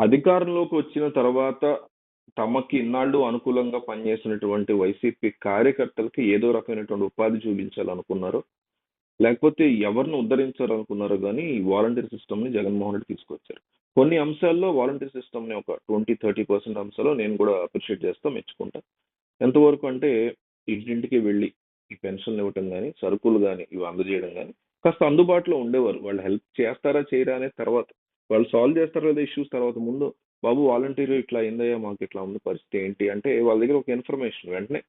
అధికారంలోకి వచ్చిన తర్వాత తమకి ఇన్నాళ్ళు అనుకూలంగా పనిచేసినటువంటి వైసీపీ కార్యకర్తలకి ఏదో రకమైనటువంటి ఉపాధి చూపించాలనుకున్నారు లేకపోతే ఎవరిని ఉద్ధరించాలనుకున్నారో కానీ ఈ వాలంటీర్ సిస్టమ్ని జగన్మోహన్ రెడ్డి తీసుకొచ్చారు. కొన్ని అంశాల్లో వాలంటీర్ సిస్టమ్ని ఒక ట్వంటీ థర్టీ పర్సెంట్ అంశాల్లో నేను కూడా అప్రిషియేట్ చేస్తా మెచ్చుకుంటా. ఎంతవరకు అంటే ఇంటింటికి వెళ్ళి ఈ పెన్షన్ ఇవ్వటం కానీ సరుకులు కానీ ఇవి అందజేయడం కానీ కాస్త అందుబాటులో ఉండేవారు. వాళ్ళు హెల్ప్ చేస్తారా చేయరా అనే తర్వాత వాళ్ళు సాల్వ్ చేస్తారు కదా ఇష్యూస్ తర్వాత ముందు. బాబు వాలంటీర్ ఇట్లా అయిందయ్యా మాకు ఇట్లా ఉంది పరిస్థితి ఏంటి? అంటే వాళ్ళ దగ్గర ఒక ఇన్ఫర్మేషన్ వెంటనే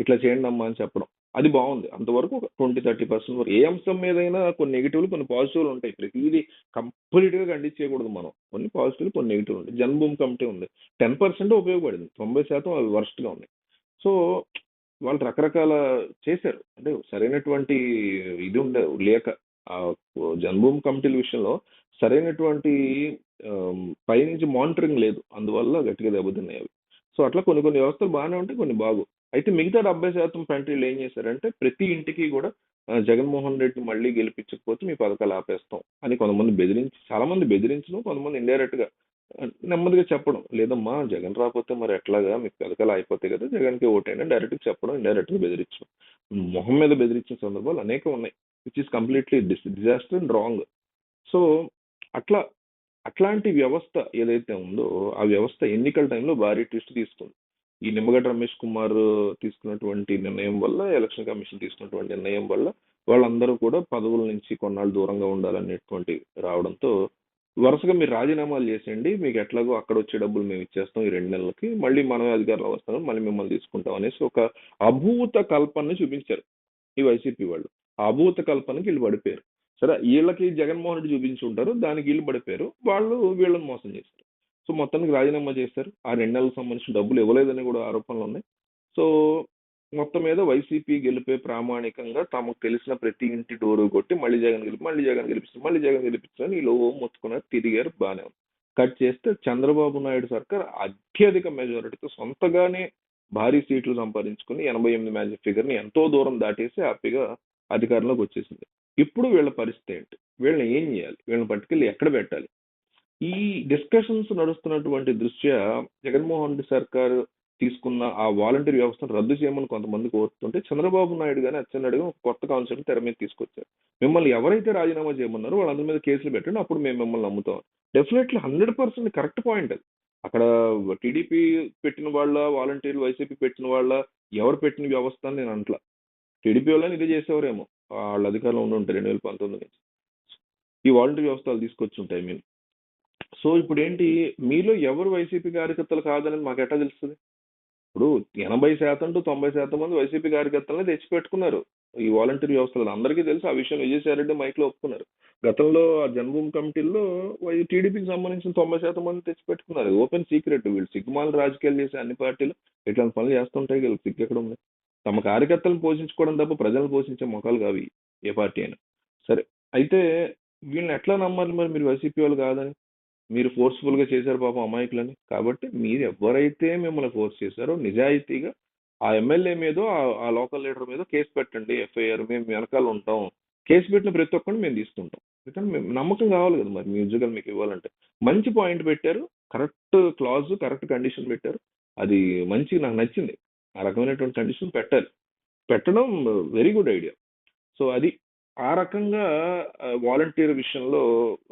ఇట్లా చేయండి అమ్మా అని చెప్పడం. అది బాగుంది. అంతవరకు ఒక ట్వంటీ థర్టీ పర్సెంట్ వరకు. ఏ అంశం మీదైనా కొన్ని నెగిటివ్లు కొన్ని పాజిటివ్లు ఉంటాయి. ప్రతిదీ కంప్లీట్గా గా చేయకూడదు మనం. కొన్ని పాజిటివ్లు కొన్ని నెగిటివ్ ఉంటాయి. జన్మభూమి కమిటీ ఉంది. టెన్ పర్సెంట్ ఉపయోగపడింది. తొంభై శాతం అవి వర్స్ట్గా ఉన్నాయి. సో వాళ్ళు రకరకాల చేశారు. అంటే సరైనటువంటి ఇది ఉండే లేక జన్మభూమి కమిటీల విషయంలో సరైనటువంటి పైనుంచి మానిటరింగ్ లేదు. అందువల్ల గట్టిగా దెబ్బతిన్నాయి అవి. సో అట్లా కొన్ని కొన్ని వ్యవస్థలు బాగానే ఉంటాయి కొన్ని బాగు అయితే మిగతా డెబ్బై శాతం కంట్రీలు ఏం చేశారంటే ప్రతి ఇంటికి కూడా జగన్మోహన్ రెడ్డి మళ్ళీ గెలిపించకపోతే మీ పథకాలు ఆపేస్తాం అని కొంతమంది బెదిరించి చాలా మంది బెదిరించడం కొంతమంది ఇండైరెక్ట్గా నెమ్మదిగా చెప్పడం. లేదమ్మా జగన్ రాకపోతే మరి ఎట్లాగా? మీకు పథకాలు అయిపోతాయి కదా జగన్కి ఓటైనా డైరెక్ట్గా చెప్పడం ఇండైరెక్ట్గా బెదిరించడం. మొహం మీద బెదిరించిన సందర్భాలు అనేకం ఉన్నాయి. Which is completely disaster and wrong so అట్లా అట్లాంటి వ్యవస్థ ఏదైతే ఉందో ఆ వ్యవస్థ ఎన్నికల టైంలో భారీ ట్విస్ట్ తీసుకుంది. ఈ నిమ్మగడ్డ రమేష్ కుమార్ తీసుకున్నటువంటి నిర్ణయం వల్ల ఎలక్షన్ కమిషన్ తీసుకున్నటువంటి నిర్ణయం వల్ల వాళ్ళందరూ కూడా పదవుల నుంచి కొన్నాళ్ళు దూరంగా ఉండాలనేటువంటి రావడంతో వరుసగా మీరు రాజీనామాలు చేసేయండి మీకు ఎట్లాగో అక్కడ వచ్చే డబ్బులు మేము ఇచ్చేస్తాం ఈ రెండు నెలలకి మళ్ళీ మనమే అధికారంలో వస్తాం మళ్ళీ మిమ్మల్ని తీసుకుంటాం అనేసి ఒక అభూత కల్పనని చూపించారు ఈ వైసీపీ వాళ్ళు. అభూత కల్పనకి వీళ్ళు పడిపోయారు. సరే వీళ్ళకి జగన్మోహన్ రెడ్డి చూపించి ఉంటారు దానికి వీళ్ళు పడిపోయారు వాళ్ళు వీళ్ళని మోసం చేశారు. సో మొత్తానికి రాజీనామా చేశారు. ఆ రెండు నెలలకు సంబంధించిన డబ్బులు ఇవ్వలేదని కూడా ఆరోపణలు ఉన్నాయి. సో మొత్తం మీద వైసీపీ గెలిపే ప్రామాణికంగా తమకు తెలిసిన ప్రతి ఇంటి డోరు కొట్టి మళ్ళీ జగన్ గెలిపి మళ్ళీ జగన్ గెలిపిస్తారు మళ్ళీ జగన్ గెలిపిస్తారని వీళ్ళు మొత్తుకున్నారు తిరిగారు బాగానే ఉంది. కట్ చేస్తే చంద్రబాబు నాయుడు సర్కార్ అత్యధిక మెజారిటీతో సొంతగానే భారీ సీట్లు సంపాదించుకుని ఎనభై ఎనిమిది మ్యాజిక్ ఫిగర్ని ఎంతో దూరం దాటేసి హ్యాపీగా అధికారంలోకి వచ్చేసింది. ఇప్పుడు వీళ్ళ పరిస్థితి ఏంటి? వీళ్ళని ఏం చేయాలి? వీళ్ళని పట్టుకెళ్ళి ఎక్కడ పెట్టాలి? ఈ డిస్కషన్స్ నడుస్తున్నటువంటి దృష్ట్యా జగన్మోహన్ రెడ్డి సర్కార్ తీసుకున్న ఆ వాలంటీర్ వ్యవస్థను రద్దు చేయమని కొంతమంది కోరుతుంటే చంద్రబాబు నాయుడు గాని అచ్చెన్నాయుడు ఒక కొత్త కాన్సెప్ట్ తెర మీద తీసుకొచ్చారు. మిమ్మల్ని ఎవరైతే రాజీనామా చేయమన్నారో వాళ్ళందరి మీద కేసులు పెట్టండి అప్పుడు మేము మిమ్మల్ని నమ్ముతాం. Definitely hundred percent correct point అది. అక్కడ టీడీపీ పెట్టిన వాళ్ళ వాలంటీర్లు వైసీపీ పెట్టిన వాళ్ళ ఎవరు పెట్టిన వ్యవస్థ అని నేను అంట్లా. టీడీపీ వాళ్ళని ఇదే చేసేవారేమో. వాళ్ళ అధికారంలో ఉండి ఉంటారు రెండు వేల పంతొమ్మిది నుంచి. ఈ వాలంటీర్ వ్యవస్థలు తీసుకొచ్చి ఉంటాయి మీరు. సో ఇప్పుడు ఏంటి మీలో ఎవరు వైసీపీ కార్యకర్తలు కాదని మాకు ఎట్లా తెలుస్తుంది? ఇప్పుడు ఎనభై శాతం టు తొంభై శాతం మంది వైసీపీ కార్యకర్తలని తెచ్చిపెట్టుకున్నారు. ఈ వాలంటీర్ వ్యవస్థలు అందరికీ తెలుసు ఆ విషయం విజయసాయిరెడ్డి మైక్లో ఒప్పుకున్నారు. గతంలో ఆ జన్మభూమి కమిటీల్లో వై- టీడీపీకి సంబంధించిన తొంభై శాతం మంది తెచ్చిపెట్టుకున్నారు. ఓపెన్ సీక్రెట్ వీళ్ళు సిగ్మాలు రాజకీయాలు చేసే అన్ని పార్టీలు ఇట్లాంటి పనులు చేస్తుంటాయి వీళ్ళకి సిగ్గు ఎక్కడ ఉంది? తమ కార్యకర్తలను పోషించుకోవడం తప్ప ప్రజలను పోషించే మొఖాలు కావి ఏ పార్టీ అయినా. సరే అయితే వీళ్ళని ఎట్లా నమ్మాలి మరి మీరు వైసీపీ వాళ్ళు కాదని? మీరు ఫోర్స్ఫుల్గా చేశారు పాపం అమాయకులని. కాబట్టి మీరు ఎవరైతే మిమ్మల్ని ఫోర్స్ చేశారో నిజాయితీగా ఆ ఎమ్మెల్యే మీదో ఆ- ఆ లోకల్ లీడర్ మీద కేసు పెట్టండి ఎఫ్ఐఆర్ మేము వెనకాల ఉంటాం. కేసు పెట్టిన ప్రతి ఒక్కరిని మేము తీసుకుంటాం. ఎందుకంటే మేము నమ్మకం కావాలి కదా మరి మీ ఉద్యోగాలు మీకు ఇవ్వాలంటే. మంచి పాయింట్ పెట్టారు కరెక్ట్ క్లాజ్ కరెక్ట్ కండిషన్ పెట్టారు. అది మంచి నాకు నచ్చింది. ఆ రకమైనటువంటి కండిషన్ పెట్టాలి పెట్టడం వెరీ గుడ్ ఐడియా సో అది ఆ రకంగా వాలంటీర్ విషయంలో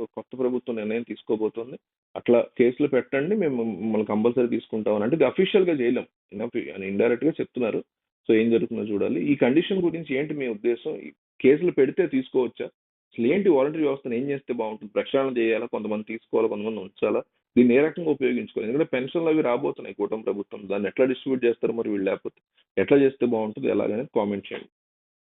కొత్త ప్రభుత్వం నిర్ణయం తీసుకోబోతోంది. అట్లా కేసులు పెట్టండి మేము మిమ్మల్ని కంపల్సరీ తీసుకుంటాం అంటే ఇది అఫీషియల్గా చేయలేం. ఇండైరెక్ట్గా చెప్తున్నారు. సో ఏం జరుగుతుందో చూడాలి. ఈ కండిషన్ గురించి ఏంటి మీ ఉద్దేశం? కేసులు పెడితే తీసుకోవచ్చా? అసలు ఏంటి వాలంటీర్ వ్యవస్థను ఏం చేస్తే బాగుంటుంది? ప్రక్షాళన చేయాలా? కొంతమంది తీసుకోవాలా? కొంతమంది ఉంచాలా? దీన్ని ఏ రకంగా ఉపయోగించుకోవాలి? ఎందుకంటే పెన్షన్లు అవి రాబోతున్నాయి. కూటమి ప్రభుత్వం దాన్ని ఎట్లా డిస్ట్రిబ్యూట్ చేస్తారు మరి వీళ్ళు లేకపోతే? ఎట్లా చేస్తే బాగుంటుంది? ఎలాగనేది కామెంట్ చేయండి.